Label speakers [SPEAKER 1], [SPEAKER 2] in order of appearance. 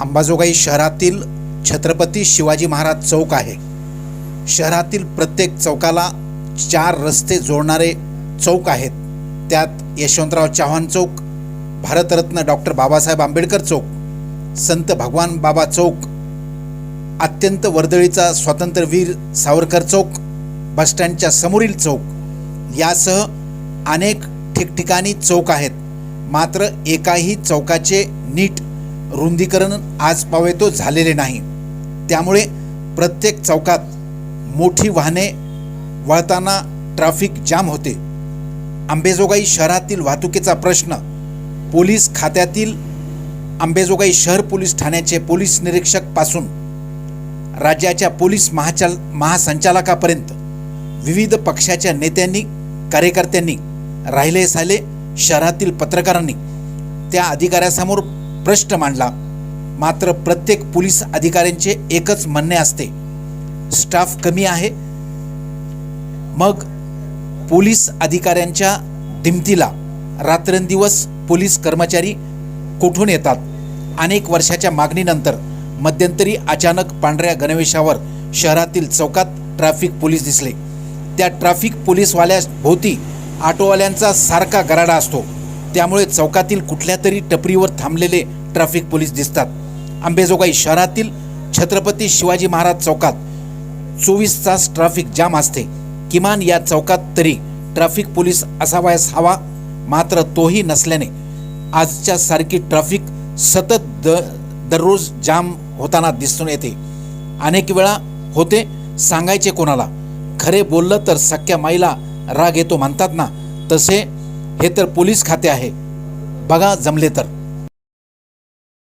[SPEAKER 1] अंबाजोगाई शहरातील छत्रपती शिवाजी महाराज चौक आहे. शहरातील प्रत्येक चौकाला चार रस्ते जोडणारे चौक आहेत. त्यात यशवंतराव चव्हाण चौक भारतरत्न डॉक्टर बाबासाहेब आंबेडकर चौक संत भगवान बाबा चौक अत्यंत वर्दळीचा स्वातंत्र्यवीर सावरकर चौक बसस्टँडच्या समोरील चौक यासह अनेक ठिकठिकाणी चौक आहेत. मात्र एकाही चौकाचे नीट रुंदीकरण आज पावेतो झालेले नाही. त्यामुळे प्रत्येक चौकात मोठी वाहने वळताना ट्रॅफिक जाम होते. अंबेजोगाई शहरातील वाहतुकीचा प्रश्न. पोलीस खात्यातील अंबेजोगाई शहर पोलीस ठाण्याचे पोलीस निरीक्षकपासून राज्याच्या पोलीस महाचाल महासंचालकापर्यंत विविध पक्षाच्या नेत्यांनी कार्यकर्त्यांनी राहिले साले शहरातील पत्रकारांनी त्या अधिकाऱ्यासमोर प्रश्न मांडला. मात्र प्रत्येक पोलीस अधिकाऱ्यांचे एकच म्हणणे असते. स्टाफ कमी आहे. मग पोलीस अधिकाऱ्यांच्या दिमतीला रात्रंदिवस पोलीस कर्मचारी कुठून येतात? अनेक वर्षाच्या मागणीनंतर मध्यंतरी अचानक पांढऱ्या गणवेशावर शहरातील चौकात ट्रॅफिक पोलीस दिसले. त्या ट्रॅफिक पोलीसवाल्या भोवती ऑटोवाल्यांचा सारखा गराडा असतो. त्यामुळे चौकातील कुठल्या तरी टपरीवर थांबलेले ट्रॅफिक पोलीस दिसतात. आंबेजोगाई शहरातील छत्रपती शिवाजी महाराज चौकात चोवीस तास ट्रॅफिक जाम असते. किमान या चौकात तरी ट्रॅफिक पोलीस असावयास हवा मात्र तोही नसल्याने आजच्या सारखी ट्रॅफिक सतत द दररोज जाम होताना दिसून येते. अनेक वेळा होते सांगायचे कोणाला. खरे बोललं तर सख्या माईला राग येतो म्हणतात ना. तसे हे तर पोलीस खाते आहे. बघा जमले तर.